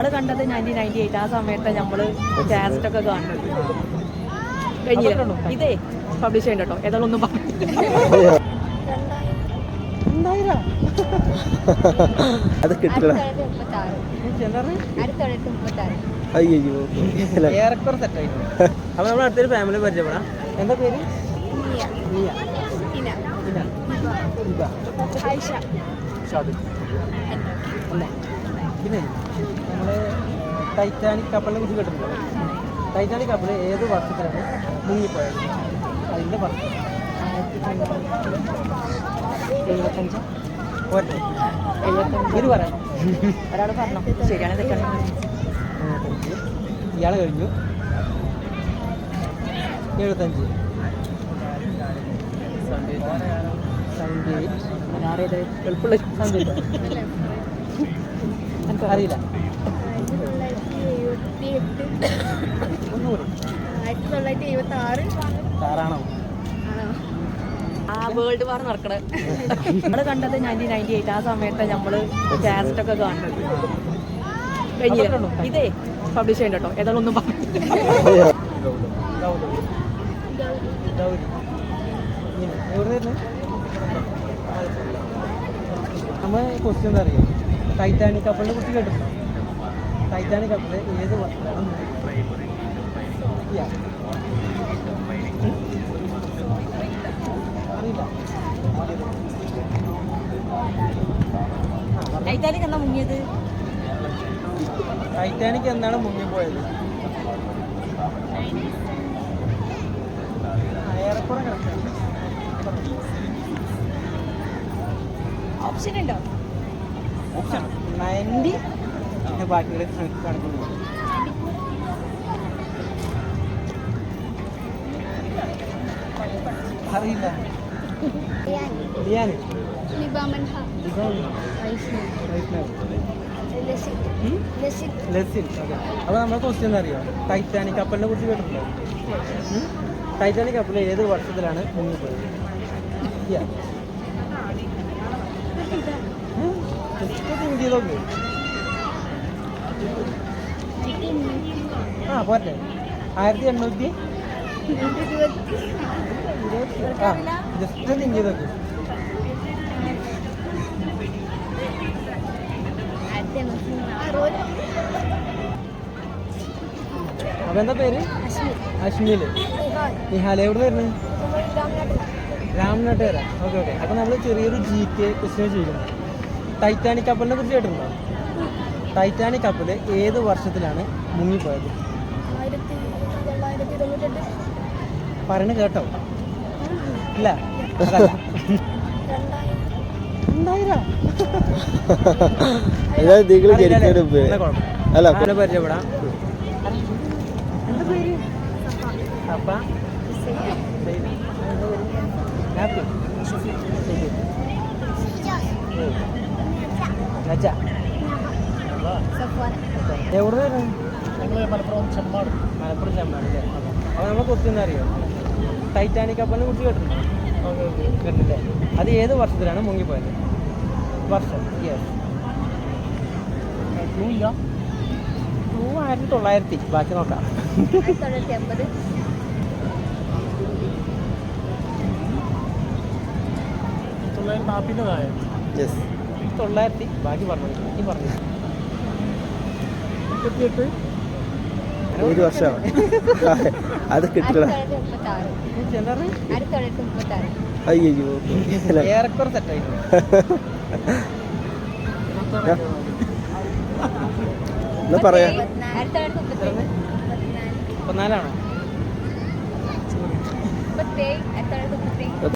നമ്മൾ കണ്ടത് nineteen ninety eight ആ സമയത്ത് നമ്മൾ കാസറ്റ് ഒക്കെ കാണുന്നത്. കഴിഞ്ഞില്ല? ഇതേ പബ്ലിഷ് ചെയ്യണ്ട കേട്ടോ ഏതായാലും ഒന്നും പറഞ്ഞില്ല അത് കിട്ടില്ല അയ്യോ ഏറെക്കുറെ സെറ്റായിട്ട് അപ്പൊ നമ്മൾ അടുത്തൊരു ഫാമിലി പരിചയപ്പെടാം. എന്താ പേര്. ഷാദി. പിന്നെ നമ്മൾ ടൈറ്റാനിക് കപ്പലിനെ കുറിച്ച് കേട്ടിട്ടുണ്ടോ? ടൈറ്റാനിക് കപ്പൽ ഏത് വർഷത്തിലാണ് മുങ്ങിപ്പോയത്? അതിന്റെ വർഷം. എഴുപത്തഞ്ച്? ഒറ്റ എഴുപത്തഞ്ച്. ഇത് പറയാം ഒരാൾ പറഞ്ഞു. ശരിയാണ് തെറ്റാണ്. ഇയാളെ കഴിഞ്ഞു. എഴുപത്തഞ്ച്. സെവന്റി എയ്റ്റ് എളുപ്പമുള്ള എളുപ്പമുള്ള അറിയില്ല. ആ വേൾഡ് വാർ നടക്കണത് നമ്മൾ കണ്ടത് നയന്റീൻ നയന്റി എയ്റ്റ് ആ സമയത്ത് നമ്മൾ കാസറ്റ് ഒക്കെ കാണുന്നത്. കഴിഞ്ഞില്ല? ഇതേ പബ്ലിഷ് ചെയ്യണ്ട കേട്ടോ. ഏതായാലും ഒന്നും പറഞ്ഞു നമ്മൾ ക്വസ്റ്റ്യൻ എന്താ അറിയാം? ടൈറ്റാനിക് കപ്പലിനെ കുറിച്ച് കേട്ടിട്ടുണ്ടോ ടൈറ്റാനിക് കപ്പൽ ഏത്. ഉം? അറിയില്ല. ടൈറ്റാനിക് എന്നാ മുങ്ങിയത്? ടൈറ്റാനിക് എന്നാണ് മുങ്ങിപ്പോയത് ഏറെക്കുറെ കറക്റ്റാണ് ഓപ്ഷൻ ഉണ്ടോ? ഓപ്ഷൻ നയന്റി ബാക്കിയുള്ള കണക്കുന്നു. അറിയില്ല. ഓക്കെ. അപ്പോൾ നമ്മുടെ ക്വസ്റ്റ്യൻ എന്താ അറിയോ? ടൈറ്റാനിക് കപ്പലിനെ കുറിച്ച് കേട്ടിട്ടുണ്ടോ? ടൈറ്റാനിക് കപ്പൽ ഏത് വർഷത്തിലാണ് മുങ്ങിപ്പോയത് ആ പോരട്ടെ. ആയിരത്തി എണ്ണൂറ്റി ആ ജസ്റ്റ് തിങ്ക് ചെയ്ത് അറുപത് എന്താ പേര്? അശ്മി അശ്മിൽ നിഹാല എവിടെ വരുന്നത് രാമനാട്ട് രാംനാട്ട് വരാം ഓക്കെ ഓക്കെ. അപ്പോൾ നമ്മൾ ചെറിയൊരു ജി കെ ക്വസ്റ്റ്യൻ ചെയ്യുന്നു ടൈറ്റാനിക് കപ്പലിനെ കുറിച്ച് കേട്ടിട്ടുണ്ടോ? ടൈറ്റാനിക് കപ്പൽ ഏത് വർഷത്തിലാണ് മുങ്ങിപ്പോയത്? പറഞ്ഞു കേട്ടോ. ഇല്ല. അതല്ല. രണ്ടായിരം രണ്ടായിരം അതായത് നിങ്ങൾ അറിയില്ല അല്ലേ? ജനിക്കുന്നതിന് മുമ്പ് എന്നാ കുഴപ്പം. അല്ല ആരെ പരിചയപ്പെടാം എന്താ പേര് അപ്പ ഹാപ്പി നജ സഫ്വാൻ എവിടെ മലപ്പുറം ചെമ്മാട് മലപ്പുറം ചെമ്മാട് അല്ലേ? അപ്പോൾ നമ്മൾ ക്വസ്റ്റ്യൻ അറിയോ? ടൈറ്റാനിക് കപ്പലിനെ കുറിച്ച് കേട്ടിട്ടുണ്ടോ? കേട്ടില്ലേ അത് ഏത് വർഷത്തിലാണ് മുങ്ങിപ്പോയത്? വർഷം. ക്ലൂ ആയിരത്തി തൊള്ളായിരത്തി. ബാക്കി നോക്കാം. തൊള്ളായിരത്തി നാൽപ്പതിന്റെ യെസ് തൊള്ളായിരത്തി ബാക്കി പറഞ്ഞു ബാക്കി പറഞ്ഞു. മുപ്പത്തിയെട്ട് ഒരു വർഷം അത് ആറ് അയ്യോ ഏറെക്കുറെ എന്നാ പറയാ? മുപ്പത്തിനാലാണോ?